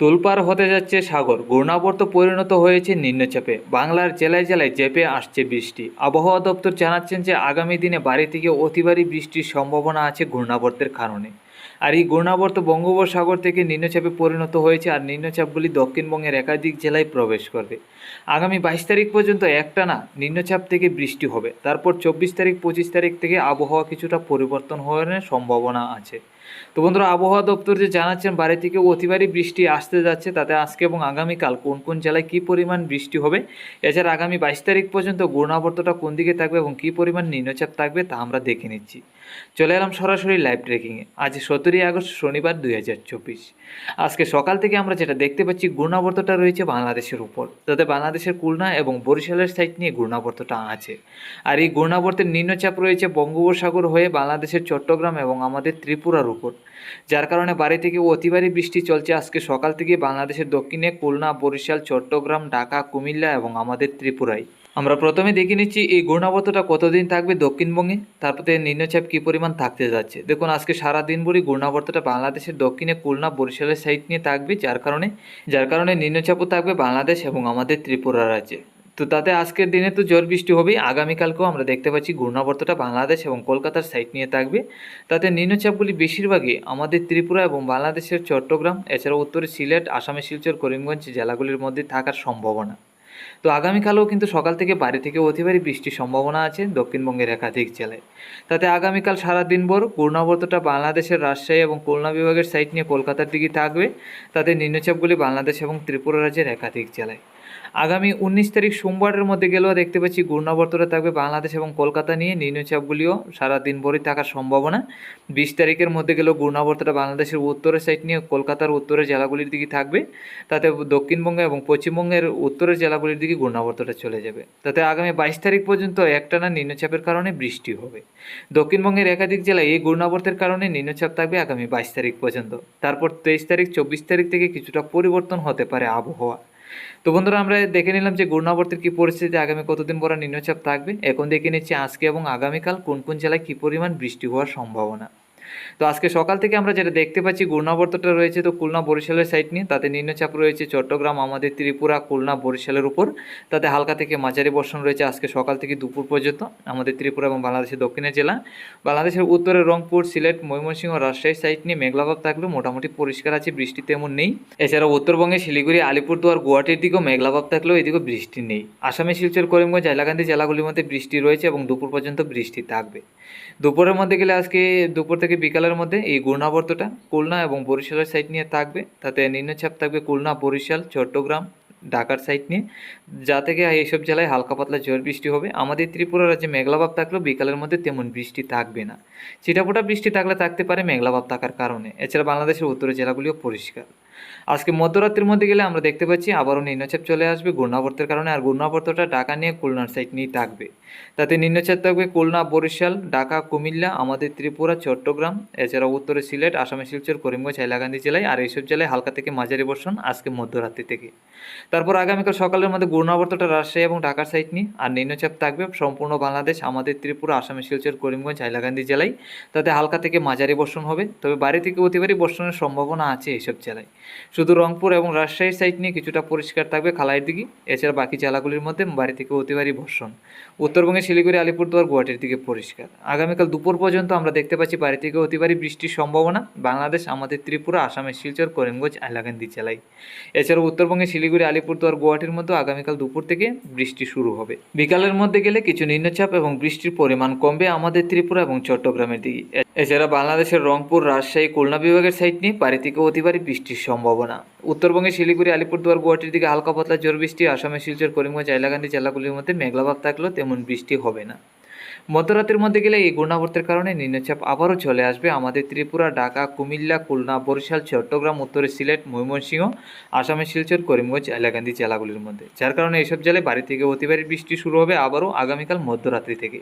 তোলপাড় হতে যাচ্ছে সাগর। ঘূর্ণাবর্ত পরিণত হয়েছে নিম্নচাপে। বাংলার জেলায় জেলায় চেপে আসছে বৃষ্টি। আবহাওয়া দপ্তর জানাচ্ছেন যে, আগামী দিনে বাড়ি থেকে অতিবারী বৃষ্টির সম্ভাবনা আছে ঘূর্ণাবর্তের কারণে। আর এই ঘূর্ণাবর্ত বঙ্গোপসাগর থেকে নিম্নচাপে পরিণত হয়েছে আর নিম্নচাপগুলি দক্ষিণবঙ্গের একাধিক জেলায় প্রবেশ করবে। আগামী বাইশ তারিখ পর্যন্ত একটানা নিম্নচাপ থেকে বৃষ্টি হবে। তারপর চব্বিশ তারিখ, পঁচিশ তারিখ থেকে আবহাওয়া কিছুটা পরিবর্তন হওয়ার সম্ভাবনা আছে। তো বন্ধুরা, আবহাওয়া দপ্তর যে জানাচ্ছেন, বাড়ি থেকে অতিবারই বৃষ্টি আসতে যাচ্ছে। তাতে আজকে এবং আগামীকাল কোন কোন জেলায় কী পরিমাণ বৃষ্টি হবে? এছাড়া আগামী বাইশ তারিখ পর্যন্ত ঘূর্ণাবর্তটা কোন দিকে থাকবে এবং কী পরিমাণ নিম্নচাপ থাকবে তা আমরা দেখে নিচ্ছি। চলে এলাম সরাসরি লাইভ ট্রেকিংয়ে আজ সতেরোই আগস্ট, শনিবার দুই হাজার চব্বিশ। আজকে সকাল থেকে আমরা যেটা দেখতে পাচ্ছি, ঘূর্ণাবর্তটা রয়েছে বাংলাদেশের উপর। তাতে বাংলাদেশের খুলনা এবং বরিশালের সাইড নিয়ে ঘূর্ণাবর্তটা আছে। আর এই ঘূর্ণাবর্তের নিম্নচাপ রয়েছে বঙ্গোপসাগর হয়ে বাংলাদেশের চট্টগ্রাম এবং আমাদের ত্রিপুরার উপর। যার কারণে বাড়ি থেকে অতিবারী বৃষ্টি চলছে। আজকে সকাল থেকে বাংলাদেশের দক্ষিণে খুলনা, বরিশাল, চট্টগ্রাম, ঢাকা, কুমিল্লা এবং আমাদের ত্রিপুরায়। আমরা প্রথমে দেখে নিচ্ছি এই ঘূর্ণাবর্তটা কতদিন থাকবে দক্ষিণবঙ্গে, তারপরে নিম্নচাপ কী পরিমাণ থাকতে যাচ্ছে। দেখুন, আজকে সারা দিন ভরই ঘূর্ণাবর্তটা বাংলাদেশের দক্ষিণে খুলনা, বরিশালের সাইড নিয়ে থাকবে, যার কারণে যার কারণে নিম্নচাপও থাকবে বাংলাদেশ এবং আমাদের ত্রিপুরা রাজ্যে। তো তাতে আজকের দিনে তো ঝড় বৃষ্টি হবেই, আগামীকালকেও আমরা দেখতে পাচ্ছি ঘূর্ণাবর্তটা বাংলাদেশ এবং কলকাতার সাইড নিয়ে থাকবে। তাতে নিম্নচাপগুলি বেশিরভাগই আমাদের ত্রিপুরা এবং বাংলাদেশের চট্টগ্রাম এছাড়া উত্তরে সিলেট, আসামে শিলচর, করিমগঞ্জ জেলাগুলির মধ্যে থাকার সম্ভাবনা। তো আগামীকালও কিন্তু সকাল থেকে বাড়ি থেকে অতিবারই বৃষ্টির সম্ভাবনা আছে দক্ষিণবঙ্গের একাধিক জেলায়। তাতে আগামীকাল সারা দিনভর পূর্ণাবর্তটা বাংলাদেশের রাজশাহী এবং খুলনা বিভাগের সাইট নিয়ে কলকাতার দিকে থাকবে। তাতে নিম্নচাপগুলি বাংলাদেশ এবং ত্রিপুরা রাজ্যের একাধিক জেলায়। আগামী উনিশ তারিখ সোমবারের মধ্যে গেলেও দেখতে পাচ্ছি ঘূর্ণাবর্তটা থাকবে বাংলাদেশ এবং কলকাতা নিয়ে নিম্নচাপগুলিও সারা দিন ভরই থাকার সম্ভাবনা। বিশ তারিখের মধ্যে গেলেও ঘূর্ণাবর্তটা বাংলাদেশের উত্তরের সাইড নিয়ে কলকাতার উত্তরের জেলাগুলির দিকে থাকবে। তাতে দক্ষিণবঙ্গ এবং পশ্চিমবঙ্গের উত্তরের জেলাগুলির দিকে ঘূর্ণাবর্তটা চলে যাবে। তাতে আগামী বাইশ তারিখ পর্যন্ত একটানা নিম্নচাপের কারণে বৃষ্টি হবে। দক্ষিণবঙ্গের একাধিক জেলায় এই ঘূর্ণাবর্তের কারণে নিম্নচাপ থাকবে আগামী বাইশ তারিখ পর্যন্ত। তারপর তেইশ তারিখ, চব্বিশ তারিখ থেকে কিছুটা পরিবর্তন হতে পারে আবহাওয়া। তো বন্ধুরা, আমরা দেখে নিলাম যে ঘূর্ণাবর্তের কী পরিস্থিতি আগামী কতদিন পরে নিম্নচাপ থাকবে। এখন দেখে নিচ্ছি আজকে এবং আগামীকাল কোন কোন জেলায় কী পরিমাণ বৃষ্টি হওয়ার সম্ভাবনা। তো আজকে সকাল থেকে আমরা যেটা দেখতে পাচ্ছি ঘূর্ণাবর্তটা রয়েছে তো খুলনা বরিশালের সাইড নিয়ে, তাতে নিম্নচাপ রয়েছে, চট্টগ্রাম, আমাদের ত্রিপুরা, খুলনা, বরিশালের উপর, তাতে হালকা থেকে মাঝারি বর্ষণ রয়েছে আজকে সকাল থেকে দুপুর পর্যন্ত, আমাদের ত্রিপুরা এবং বাংলাদেশের দক্ষিণের জেলা। বাংলাদেশের উত্তরে রংপুর, সিলেট, ময়মনসিংহ রাজশাহী সাইড নিয়ে মেঘলাভাব থাকলেও মোটামুটি পরিষ্কার আছে, বৃষ্টি তেমন নেই। এছাড়াও উত্তরবঙ্গে শিলিগুড়ি, আলিপুরদুয়ার, গুয়াহাটির দিকেও মেঘলাভাব থাকলেও এদিকেও বৃষ্টি নেই। আসামে শিলচর, করিমগঞ্জ, হাইলাকান্দি জেলাগুলির মধ্যে বৃষ্টি রয়েছে এবং দুপুর পর্যন্ত বৃষ্টি থাকবে। দুপুরের মধ্যে গেলে আজকে দুপুর থেকে বিকালের মধ্যে এই ঘূর্ণাবর্তটা খুলনা এবং বরিশালের সাইড নিয়ে থাকবে। তাতে নিম্নচাপ থাকবে খুলনা, বরিশাল, চট্টগ্রাম, ঢাকার সাইড নিয়ে। যা থেকে এইসব জেলায় হালকা পাতলা ঝড় বৃষ্টি হবে। আমাদের ত্রিপুরা রাজ্যে মেঘলাভাব থাকলেও বিকালের মধ্যে তেমন বৃষ্টি থাকবে না। ছিটাফোটা বৃষ্টি থাকলে থাকতে পারে মেঘলাভাব থাকার কারণে। এছাড়া বাংলাদেশের উত্তরের জেলাগুলিও পরিষ্কার। আজকে মধ্যরাত্রির মধ্যে গেলে আমরা দেখতে পাচ্ছি আবারও নিম্নচাপ চলে আসবে ঘূর্ণাবর্তের কারণে, আর ঘূর্ণাবর্তটা ঢাকা নিয়ে খুলনার সাইড নিয়ে থাকবে। তাতে নিম্নচাপ থাকবে খুলনা, বরিশাল, ঢাকা, কুমিল্লা, আমাদের ত্রিপুরা, চট্টগ্রাম, এছাড়া উত্তরে সিলেট, আসামে শিলচর, করিমগঞ্জ, হাইলাকান্দি জেলায়, আর এইসব জেলায় হালকা থেকে মাঝারি বর্ষণ আজকে মধ্যরাত্রি থেকে। তারপর আগামীকাল সকালের মধ্যে ঘূর্ণাবর্তটা রাজশাহী এবং ঢাকার সাইড নিয়ে, আর নিম্নচাপ থাকবে সম্পূর্ণ বাংলাদেশ, আমাদের ত্রিপুরা, আসামে শিলচর, করিমগঞ্জ, হাইলাকান্দি জেলায়। তাতে হালকা থেকে মাঝারি বর্ষণ হবে, তবে বাড়ি থেকে অতিবারই বর্ষণের সম্ভাবনা আছে এইসব জেলায়। শুধু রংপুর এবং রাজশাহীর সাইড নিয়ে কিছুটা পরিষ্কার থাকবে খালাইয়ের দিকে, এছাড়া বাকি জেলাগুলির মধ্যে বাড়ি থেকে অতিবারই বর্ষণ। উত্তরবঙ্গে শিলিগুড়ি, আলিপুরদুয়ার, গুয়াহাটির দিকে পরিষ্কার। আগামীকাল দুপুর পর্যন্ত আমরা দেখতে পাচ্ছি বাড়ি থেকে অতিবারই বৃষ্টির সম্ভাবনা। বাংলাদেশ, আমাদের ত্রিপুরা, আসামের শিলচর, করিমগঞ্জ হাইলাকান্দি জেলায়। এছাড়াও উত্তরবঙ্গে শিলিগুড়ি, আলিপুরদুয়ার, গুয়াহাটির মধ্যে আগামীকাল দুপুর থেকে বৃষ্টি শুরু হবে। বিকালের মধ্যে গেলে কিছু নিম্নচাপ এবং বৃষ্টির পরিমাণ কমবে আমাদের ত্রিপুরা এবং চট্টগ্রামের দিকে। এছাড়া বাংলাদেশের রংপুর, রাজশাহী, খুলনা বিভাগের সাইড নিয়ে বাড়ি থেকে অতিবারই বৃষ্টির সম্ভাবনা উত্তরবঙ্গে শিলিগুড়ি, আলিপুরদুয়ার, গুয়াহাটির দিকে হালকা পাতলা জোর বৃষ্টি, আসামে শিলচর, করিমগঞ্জ, হাইলাকান্দি জেলাগুলির মধ্যে মেঘলাভাব থাকলেও তেমন বৃষ্টি হবে না। মধ্যরাতের মধ্যে গেলে এই ঘূর্ণাবর্তের কারণে নিম্নচাপ আবারও চলে আসবে। আমাদের ত্রিপুরা, ঢাকা, কুমিল্লা, খুলনা, বরিশাল, চট্টগ্রাম, উত্তরে সিলেট, ময়মনসিংহ আসামের শিলচর, করিমগঞ্জ এলাকান্দি জেলাগুলির মধ্যে। যার কারণে এইসব জেলায় বাড়ি থেকে অতিবারী বৃষ্টি শুরু হবে আবারও আগামীকাল মধ্যরাত্রি থেকে।